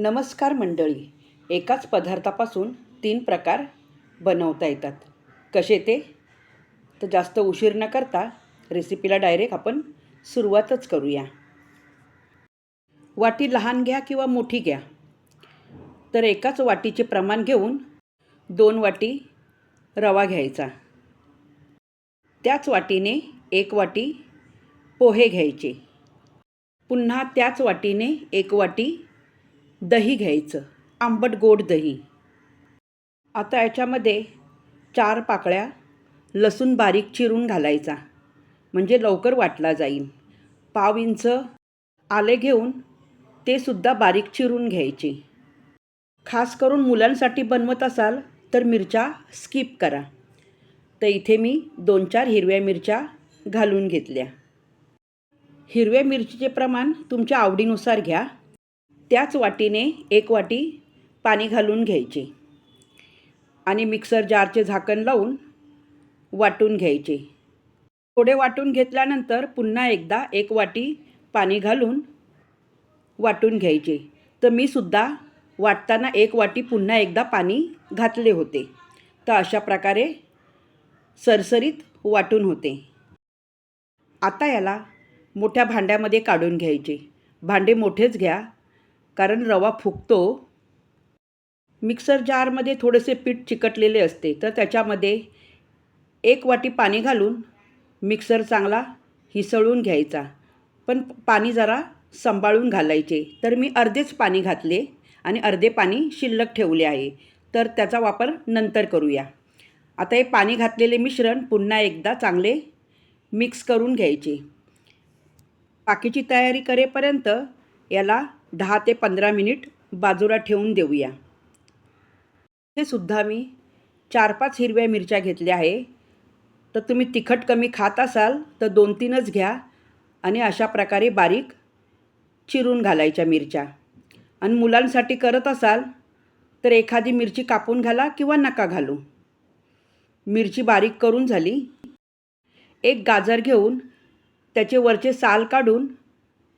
नमस्कार मंडळी. एकाच पदार्थापासून तीन प्रकार बनवता येतात. कसे ते? तर जास्त उशीर न करता रेसिपीला डायरेक्ट आपण सुरुवातच करूया. वाटी लहान घ्या किंवा मोठी घ्या. तर एकाच वाटीचे प्रमाण घेऊन दोन वाटी रवा घ्यायचा. त्याच वाटीने एक वाटी पोहे घ्यायचे. पुन्हा त्याच वाटीने एक वाटी दही घ्यायचं. आंबट गोड दही. आता याच्यामध्ये चार पाकळ्या लसूण बारीक चिरून घालायचा. म्हणजे लवकर वाटला जाईल. पाव इंच आले घेऊन ते सुद्धा बारीक चिरून घ्यायची. खास करून मुलांसाठी बनवत असाल तर मिरच्या स्किप करा. तर इथे मी दोन चार हिरव्या मिरच्या घालून घेतल्या. हिरव्या मिरचीचे प्रमाण तुमच्या आवडीनुसार घ्या. त्याच वाटीने एक वाटी पाणी घालून घ्यायचे आणि मिक्सर जारचे झाकण लावून वाटून घ्यायचे. थोडे वाटून घेतल्यानंतर पुन्हा एकदा एक वाटी पाणी घालून वाटून घ्यायचे. तर मी सुद्धा वाटताना एक वाटी पुन्हा एकदा पाणी घातले होते. तर अशा प्रकारे सरसरीत वाटून होते. आता याला मोठ्या भांड्यामध्ये काढून घ्यायचे. भांडे मोठेच घ्या. कारण रवा फुगतो मिक्सर जारमध्ये थोडेसे पीठ चिकटलेले असते तर त्याच्यामध्ये एक वाटी पाणी घालून मिक्सर चांगला हिसळून घ्यायचा. पण पाणी जरा सांभाळून घालायचे. तर मी अर्धेच पाणी घातले आणि अर्धे पाणी शिल्लक ठेवले आहे. तर त्याचा वापर नंतर करूया. आता हे पाणी घातलेले मिश्रण पुन्हा एकदा चांगले मिक्स करून घ्यायचे. बाकीची तयारी करेपर्यंत याला दहा ते पंधरा मिनिट बाजूला ठेवून देऊया. हे सुद्धा मी चार पाच हिरव्या मिरच्या घेतल्या आहे. तर तुम्ही तिखट कमी खात असाल तर दोन तीनच घ्या आणि अशा प्रकारे बारीक चिरून घालायच्या मिरच्या. आणि मुलांसाठी करत असाल तर एखादी मिरची कापून घाला किंवा नका घालू. मिरची बारीक करून झाली. एक गाजर घेऊन त्याचे वरचे साल काढून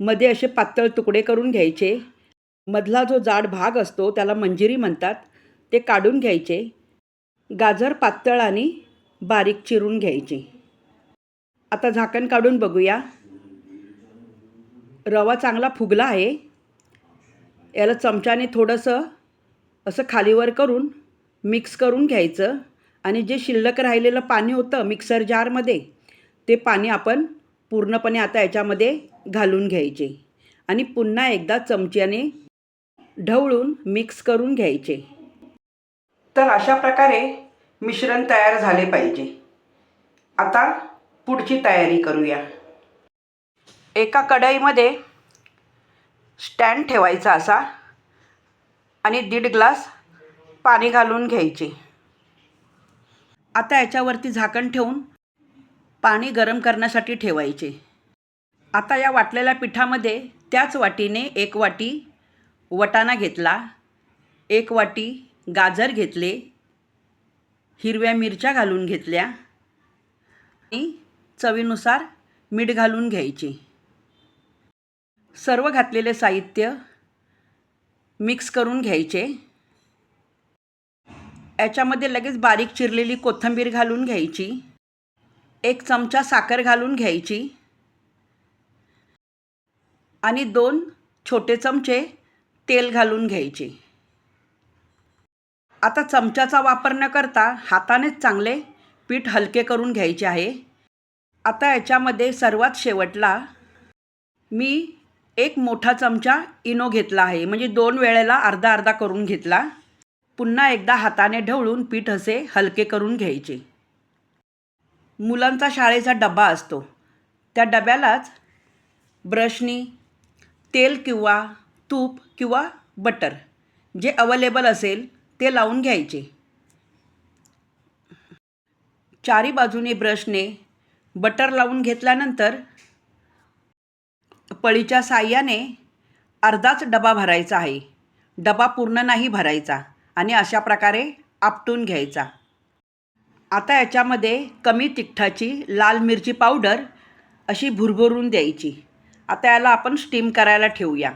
मध्ये असे पातळ तुकडे करून घ्यायचे. मधला जो जाड भाग असतो त्याला मंजिरी म्हणतात. ते काढून घ्यायचे. गाजर पातळ आणि बारीक चिरून घ्यायचे. आता झाकण काढून बघूया. रवा चांगला फुगला आहे. याला चमच्याने थोडंसं असं खालीवर करून मिक्स करून घ्यायचं. आणि जे शिल्लक राहिलेलं पाणी होतं मिक्सर जारमध्ये ते पाणी आपण पूर्णपणे आता याच्यामध्ये घालून घ्यायचे आणि पुन्हा एकदा चमच्याने ढवळून मिक्स करून घ्यायचे. तर अशा प्रकारे मिश्रण तयार झाले पाहिजे. आता पुढची तयारी करूया. एका कढईमध्ये स्टँड ठेवायचा असा आणि दीड ग्लास पाणी घालून घ्यायचे. आता याच्यावरती झाकण ठेवून पाणी गरम करण्यासाठी ठेवायचे. आता या वाटलेल्या पिठामध्ये त्याच वाटीने एक वाटी वटाणा घेतला एक वाटी गाजर घेतले हिरव्या मिरच्या घालून घेतल्या आणि चवीनुसार मीठ घालून घ्यायचे. सर्व घातलेले साहित्य मिक्स करून घ्यायचे. याच्यामध्ये लगेच बारीक चिरलेली कोथिंबीर घालून घ्यायची. एक चमचा साखर घालून घ्यायची. आणि दोन छोटे चमचे तेल घालून घ्यायचे. आता चमच्याचा वापर न करता हातानेच चांगले पीठ हलके करून घ्यायचे आहे. आता याच्यामध्ये सर्वात शेवटला मी एक मोठा चमचा इनो घेतला आहे. म्हणजे दोन वेळेला अर्धा अर्धा करून घेतला. पुन्हा एकदा हाताने ढवळून पीठ असे हलके करून घ्यायचे. मुलांचा शाळेचा डबा असतो. त्या डब्यालाच ब्रशनी तेल किंवा तूप किंवा बटर जे अवेलेबल असेल ते लावून घ्यायचे. चारी बाजूने ब्रशने बटर लावून घेतल्यानंतर पळीच्या साह्याने अर्धाच डबा भरायचा आहे. डबा पूर्ण नाही भरायचा आणि अशा प्रकारे आपटून घ्यायचा. आता याच्यामध्ये कमी तिखटाची लाल मिरची पावडर अशी भुरभुरून द्यायची. आता याला आपण स्टीम करायला ठेवूया.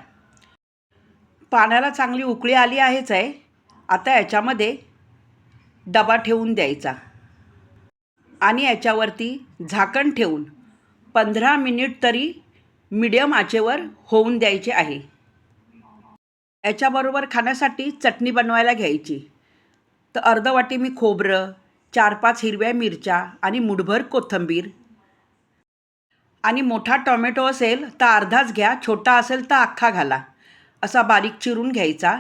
पाण्याला चांगली उकळी आली आहेच आहे. आता याच्यामध्ये डबा ठेवून द्यायचा. आणि याच्यावरती झाकण ठेवून पंधरा मिनिट तरी मिडियम आचेवर होऊन द्यायचे आहे. याच्याबरोबर खाण्यासाठी चटणी बनवायला घ्यायची. तर अर्धवाटी मी खोबरं चार पाच हिरव्या मिरच्या आणि मुठभर कोथिंबीर आणि मोठा टोमॅटो असेल तर अर्धाच घ्या छोटा असेल तर अख्खा घाला. असा बारीक चिरून घ्यायचा.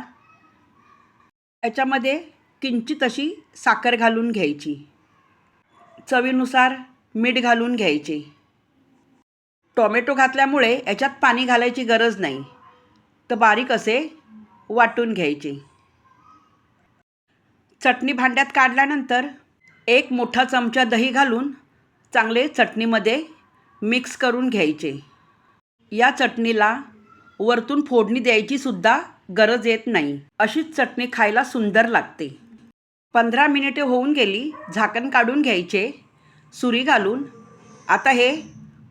याच्यामध्ये किंचित अशी साखर घालून घ्यायची. चवीनुसार मीठ घालून घ्यायचे. टोमॅटो घातल्यामुळे याच्यात पाणी घालायची गरज नाही. तर बारीक असे वाटून घ्यायचे. चटणी भांड्यात काढल्यानंतर एक मोठा चमचा दही घालून चांगले चटणीमध्ये मिक्स करून घ्यायचे. या चटणीला वरतून फोडणी द्यायचीसुद्धा गरज येत नाही. अशीच चटणी खायला सुंदर लागते. पंधरा मिनिटे होऊन गेली झाकण काढून घ्यायचे सुरी घालून. आता हे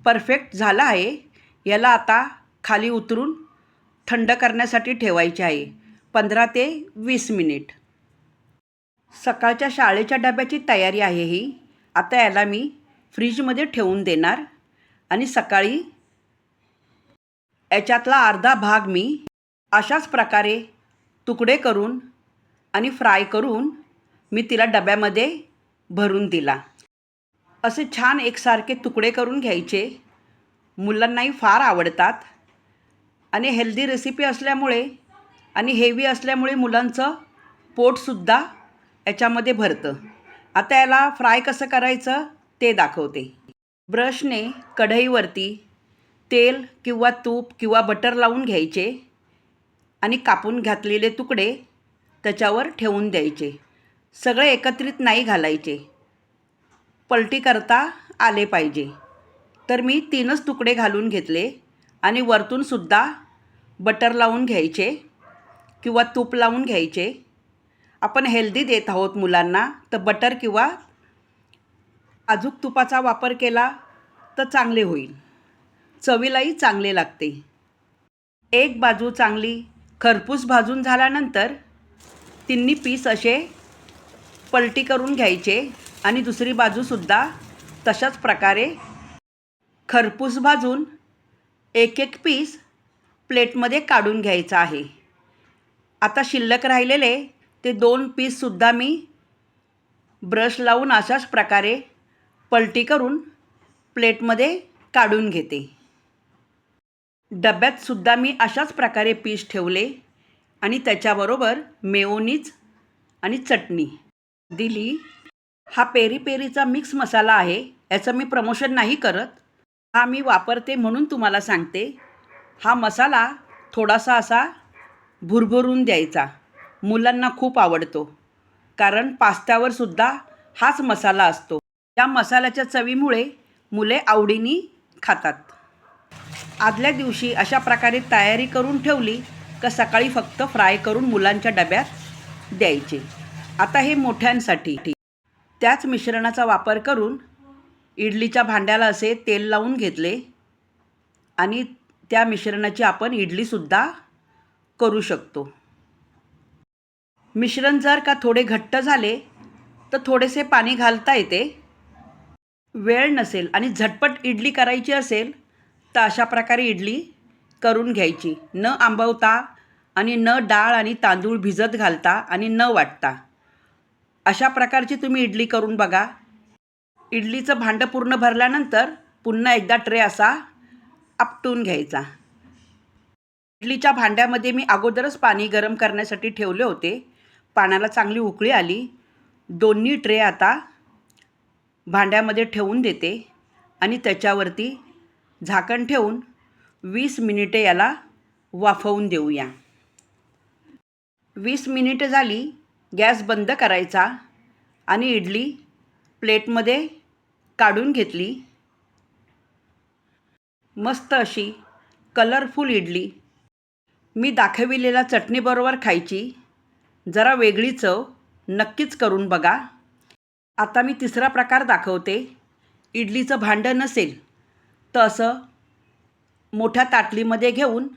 परफेक्ट झालं आहे. याला आता खाली उतरून थंड करण्यासाठी ठेवायचे आहे. पंधरा ते वीस मिनिट. सकाळच्या शाळेच्या डब्याची तयारी आहे ही. आता याला मी फ्रीजमध्ये ठेवून देणार. आणि सकाळी याच्यातला अर्धा भाग मी अशाच प्रकारे तुकडे करून आणि फ्राय करून मी तिला डब्यामध्ये भरून दिला. असे छान एकसारखे तुकडे करून घ्यायचे. मुलांनाही फार आवडतात. आणि हेल्दी रेसिपी असल्यामुळे आणि हेवी असल्यामुळे मुलांचं पोटसुद्धा याच्यामध्ये भरतं. आता याला फ्राय कसं करायचं ते दाखवते. ब्रशने कढईवरती तेल किंवा तूप किंवा बटर लावून घ्यायचे आणि कापून घातलेले तुकडे त्याच्यावर ठेवून द्यायचे. सगळे एकत्रित नाही घालायचे. पलटी करता आले पाहिजे. तर मी तीनच तुकडे घालून घेतले आणि वरतूनसुद्धा बटर लावून घ्यायचे किंवा तूप लावून घ्यायचे. आपण हेल्दी देत आहोत मुलांना तर बटर किंवा अजूक तुपाचा वापर केला तर चांगले होईल. चवीलाही चांगले लागते. एक बाजू चांगली खरपूस भाजून झाल्यानंतर तिन्ही पीस असे पलटी करून घ्यायचे आणि दुसरी बाजूसुद्धा तशाच प्रकारे खरपूस भाजून एक एक पीस प्लेटमध्ये काढून घ्यायचा आहे. आता शिल्लक राहिलेले ते दोन पीससुद्धा मी ब्रश लावून अशाच प्रकारे पलटी करून प्लेटमध्ये काढून घेते. डब्यातसुद्धा मी अशाच प्रकारे पीस ठेवले आणि त्याच्याबरोबर मेओनीज आणि चटणी दिली. हा पेरी पेरीचा मिक्स मसाला आहे याचं मी प्रमोशन नाही करत. हा मी वापरते म्हणून तुम्हाला सांगते. हा मसाला थोडासा असा भुरभुरून द्यायचा. मुलांना खूप आवडतो. कारण पास्त्यावर सुद्धा हाच मसाला असतो. त्या मसाल्याच्या चवीमुळे मुले आवडीने खातात. आदल्या दिवशी अशा प्रकारे तयारी करून ठेवली का सकाळी फक्त फ्राय करून मुलांच्या डब्यात द्यायचे. आता हे मोठ्यांसाठी. त्याच मिश्रणाचा वापर करून इडलीच्या भांड्याला असे तेल लावून घेतले आणि त्या मिश्रणाची आपण इडलीसुद्धा करू शकतो. मिश्रण जर का थोडे घट्ट झाले तर थोडेसे पाणी घालता येते. वेळ नसेल आणि झटपट इडली करायची असेल तर अशा प्रकारे इडली करून घ्यायची. न आंबवता आणि न डाळ आणि तांदूळ भिजत घालता आणि न वाटता. अशा प्रकारची तुम्ही इडली करून बघा. इडलीचं भांडं पूर्ण भरल्यानंतर पुन्हा एकदा ट्रे असा आपटून घ्यायचा. इडलीच्या भांड्यामध्ये मी अगोदरच पाणी गरम करण्यासाठी ठेवले होते. पाण्याला चांगली उकळी आली. दोन्ही ट्रे आता भांड्यामध्ये ठेवून देते आणि त्याच्यावरती झाकण ठेवून वीस मिनिटे याला वाफवून देऊया. वीस मिनिटं झाली गॅस बंद करायचा आणि इडली प्लेटमध्ये काढून घेतली. मस्त अशी कलरफुल इडली. मी दाखविलेल्या चटणीबरोबर खायची. जरा वेगळी चव नक्कीच करून बघा. आता मी तिसरा प्रकार दाखवते. इडलीचं भांडं नसेल तर असं मोठ्या ताटलीमध्ये घेऊन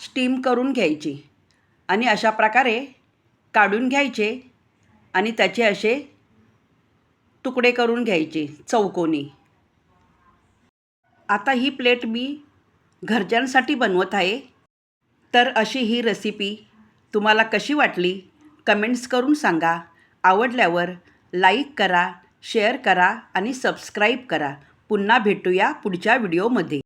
स्टीम करून घ्यायची आणि अशा प्रकारे काढून घ्यायचे आणि त्याचे असे तुकडे करून घ्यायचे चौकोनी. आता ही प्लेट मी घरच्यांसाठी बनवत आहे. तर अशी ही रेसिपी तुम्हाला कशी वाटली? कमेंट्स करून सांगा. आवडल्यावर लाईक करा शेअर करा आणि सबस्क्राईब करा. पुन्हा भेटूया पुढच्या व्हिडिओमध्ये.